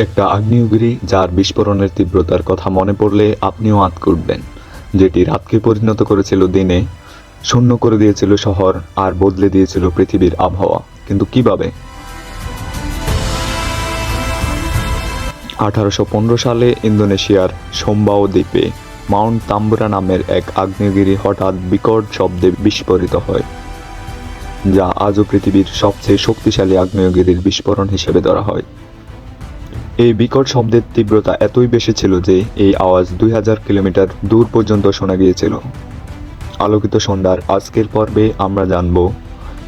একটা আগ্নেয়গিরি যার বিস্ফোরণের তীব্রতার কথা মনে পড়লে আপনিও আত করবেন, যেটি রাতকে পরিণত করেছিল দিনে, শূন্য করে দিয়েছিল শহর আর বদলে দিয়েছিল পৃথিবীর আবহাওয়া। কিন্তু কীভাবে? আঠারোশো পনেরো সালে ইন্দোনেশিয়ার সোমবাও দ্বীপে মাউন্ট তাম্বুরা নামের এক আগ্নেয়গিরি হঠাৎ বিকট শব্দে বিস্ফোরিত হয়, যা আজও পৃথিবীর সবচেয়ে শক্তিশালী আগ্নেয়গিরির বিস্ফোরণ হিসেবে ধরা হয়। এই বিকট শব্দের তীব্রতা এতই বেশি ছিল যে এই আওয়াজ দুই হাজার কিলোমিটার দূর পর্যন্ত শোনা গিয়েছিল। আলোকিত সন্ধ্যার আজকের পর্বে আমরা জানব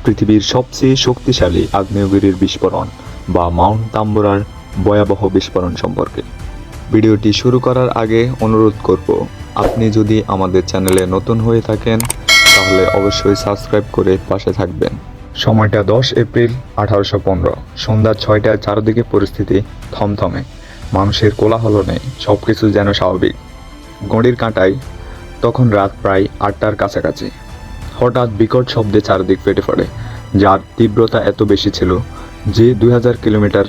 পৃথিবীর সবচেয়ে শক্তিশালী আগ্নেয়গিরির বিস্ফোরণ বা মাউন্ট তাম্বুরার ভয়াবহ বিস্ফোরণ সম্পর্কে। ভিডিওটি শুরু করার আগে অনুরোধ করব, আপনি যদি আমাদের চ্যানেলে নতুন হয়ে থাকেন, তাহলে অবশ্যই সাবস্ক্রাইব করে পাশে থাকবেন। সময়টা দশ এপ্রিল আঠারোশো পনেরো। সন্ধ্যা ছয়টায় চারদিকে পরিস্থিতি থমথমে। মানুষের কোলাহল নেই সব কিছু যেন স্বাভাবিক। ঘড়ির কাঁটায় তখন রাত প্রায় আটটার কাছাকাছি। হঠাৎ বিকট শব্দে চারদিক ফেটে পড়ে, যার তীব্রতা এত বেশি ছিল যে দুই হাজার কিলোমিটার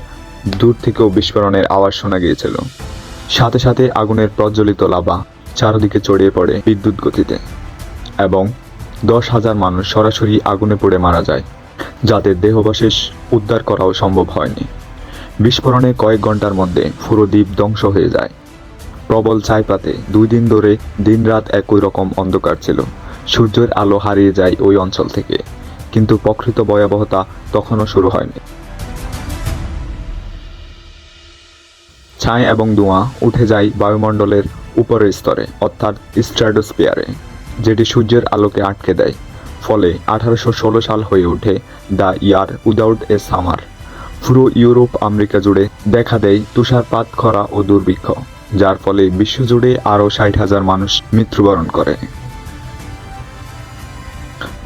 দূর থেকেও বিস্ফোরণের আওয়াজ শোনা গিয়েছিল। সাথে সাথে আগুনের প্রজ্বলিত লাভা চারদিকে ছড়িয়ে পড়ে বিদ্যুৎ গতিতে। এবং দশ হাজার মানুষ সরাসরি আগুনে পড়ে মারা যায়। যাদের দেহবশেষ উদ্ধার করাও সম্ভব হয়নি। বিস্ফোরণে কয়েক ঘণ্টার মধ্যে পুরো দ্বীপ ধ্বংস হয়ে যায়। প্রবল ছাইপাতে দুই দিন ধরে দিনরাত একই রকম অন্ধকার ছিল। সূর্যের আলো হারিয়ে যায় ওই অঞ্চল থেকে। কিন্তু প্রকৃত ভয়াবহতা তখনও শুরু হয়নি। ছাই এবং ধোঁয়া উঠে যায় বায়ুমণ্ডলের উপরের স্তরে, অর্থাৎ স্ট্র্যাডোস্পিয়ারে যেটি সূর্যের আলোকে আটকে দেয়। ফলে আঠারোশো ষোলো সাল হয়ে ওঠে the year without a summer. পুরো ইউরোপ, আমেরিকা জুড়ে দেখা দেয় তুষারপাত, খরা ও দুর্ভিক্ষ, যার ফলে বিশ্বজুড়ে আরও ষাট হাজার মানুষ মৃত্যুবরণ করে।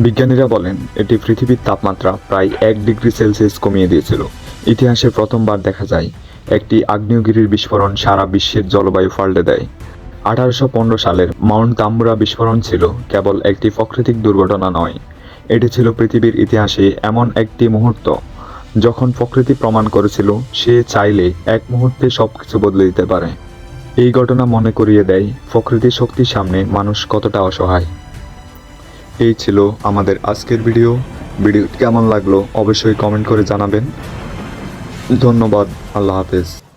বিজ্ঞানীরা বলেন, এটি পৃথিবীর তাপমাত্রা প্রায় এক ডিগ্রি সেলসিয়াস কমিয়ে দিয়েছিল। ইতিহাসে প্রথমবার দেখা যায়, একটি আগ্নেয়গিরির বিস্ফোরণ সারা বিশ্বের জলবায়ু পাল্টে দেয়। আঠারোশো পনেরো সালের মাউন্ট তাম্বুরা বিস্ফোরণ ছিল কেবল একটি প্রাকৃতিক দুর্ঘটনা নয়। এটি ছিল পৃথিবীর ইতিহাসে এমন একটি মুহূর্ত। যখন প্রকৃতি প্রমাণ করেছিল, সে চাইলে এক মুহূর্তে সব কিছু বদলে দিতে পারে। এই ঘটনা মনে করিয়ে দেয়, প্রকৃতির শক্তির সামনে মানুষ কতটা অসহায়। এই ছিল আমাদের আজকের ভিডিও। ভিডিও কেমন লাগল অবশ্যই কমেন্ট করে জানাবেন। ধন্যবাদ, আল্লাহ হাফেজ।